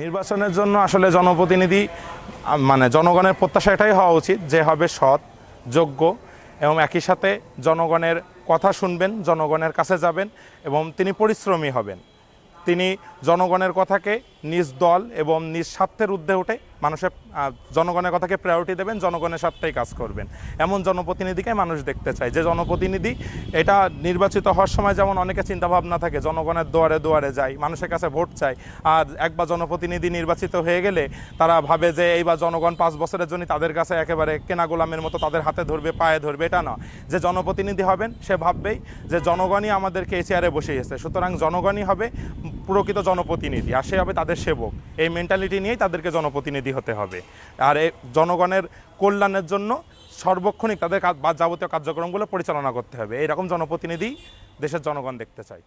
নির্বাচনের জন্য আসলে জনপ্রতিনিধি মানে জনগণের প্রত্যাশা এটাই হওয়া উচিত যে হবে সৎ, যোগ্য এবং একই সাথে জনগণের কথা শুনবেন, জনগণের কাছে যাবেন এবং তিনি পরিশ্রমী হবেন। তিনি জনগণের কথাকে নিজ দল এবং নিজ স্বার্থের ঊর্ধ্বে উঠে মানুষের জনগণের কথাকে প্রায়োরিটি দেবেন, জনগণের স্বার্থেই কাজ করবেন। এমন জনপ্রতিনিধিকে মানুষ দেখতে চায়। যে জনপ্রতিনিধি এটা নির্বাচিত হওয়ার সময় যেমন অনেকে চিন্তাভাবনা থাকে, জনগণের দুয়ারে দুয়ারে যায় মানুষের কাছে ভোট চায় আর একবার জনপ্রতিনিধি নির্বাচিত হয়ে গেলে তারা ভাবে যে এইবার জনগণ পাঁচ বছরের জন্য তাদের কাছে একেবারে কেনা গোলামের মতো তাদের হাতে ধরবে, পায়ে ধরবে, এটা না যে জনপ্রতিনিধি হবেন, সে ভাববেই যে জনগণই আমাদেরকে এই চেয়ারে বসিয়েছে। সুতরাং জনগণই হবে প্রকৃত জনপ্রতিনিধি আর সে হবে তাদের সেবক। এই মেন্টালিটি নিয়েই তাদেরকে জনপ্রতিনিধি হতে হবে। আর এই জনগণের কল্যাণের জন্য সর্বক্ষণিক তাদের যাবতীয় কার্যক্রমগুলো পরিচালনা করতে হবে। এইরকম জনপ্রতিনিধি দেশের জনগণ দেখতে চায়।